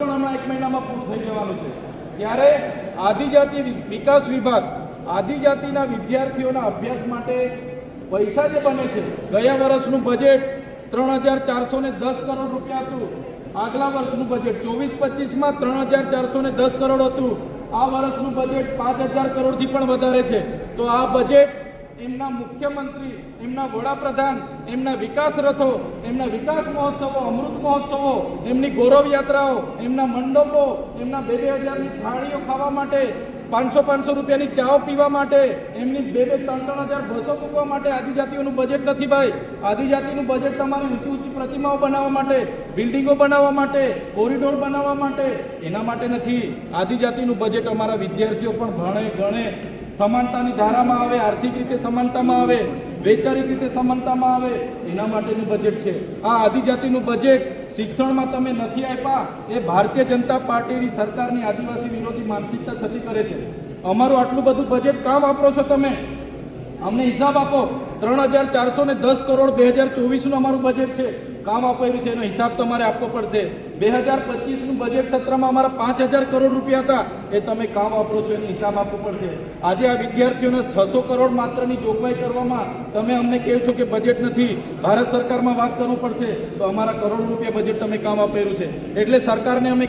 એક મહિનામાં પૂરું થઈ જવાનું છે. ત્યારે આદિજાતિ વિકાસ વિભાગ આદિજાતિના વિદ્યાર્થીઓના અભ્યાસ માટે પૈસા જે બને છે, ગયા વર્ષનું બજેટ ત્રણ હજાર ચારસો ને દસ કરોડ રૂપિયા હતું. આગલા વર્ષનું બજેટ ચોવીસ પચીસમાં ત્રણ હજાર ચારસો ને દસ કરોડ હતું. આ વર્ષનું બજેટ પાંચ હજાર કરોડથી પણ વધારે છે. તો આ બજેટ એમના મુખ્યમંત્રી, એમના વડાપ્રધાન, એમના વિકાસ રથો, એમના વિકાસ મહોત્સવો, અમૃત મહોત્સવો, એમની ગૌરવ યાત્રાઓ, એમના મંડપો, એમના બે બે હજારની થાળીઓ ખાવા માટે, પાંચસો પાંચસો રૂપિયાની ચાવ પીવા માટે, એમની બે બે ત્રણ ત્રણ હજાર બસો મૂકવા માટે આદિજાતિઓનું બજેટ નથી ભાઈ. આદિજાતિનું બજેટ તમારી ઊંચી ઊંચી પ્રતિમાઓ બનાવવા માટે, બિલ્ડિંગો બનાવવા માટે કોરિડોર બનાવવા માટે, એના માટે નથી. આદિજાતિનું બજેટ અમારા વિદ્યાર્થીઓ પણ ભણે ગણે સમાનતાની ધારામાં આવે, આર્થિક રીતે સમાનતામાં આવે, વૈચારિક રીતે સમાનતામાં આવે, એના માટેનું બજેટ છે. આ આદિજાતિનું બજેટ શિક્ષણમાં તમે નથી આપ્યા, એ ભારતીય જનતા પાર્ટીની સરકારની આદિવાસી વિરોધી માનસિકતા છતી કરે છે. અમારું આટલું બધું બજેટ કામ વાપરો છો તમે? અમને હિસાબ આપો. ત્રણ હજાર ચારસો ને દસ કરોડ બે હજાર ચોવીસનું અમારું બજેટ છે. કામ આપેલું છે, એનો હિસાબ તમારે આપવો પડશે. બે હજાર પચીસનું બજેટ સત્રમાં અમારા પાંચ હજાર કરોડ રૂપિયા હતા. એ તમે કામ વાપરો છો, એનો હિસાબ આપવો પડશે. આજે આ વિદ્યાર્થીઓના છસો કરોડ માત્રની જોગવાઈ કરવામાં તમે અમને કહો છો કે બજેટ નથી. ભારત સરકારમાં વાત કરવું પડશે. તો અમારા કરોડ રૂપિયા બજેટ તમે કામ આપેલું છે. એટલે સરકારને અમે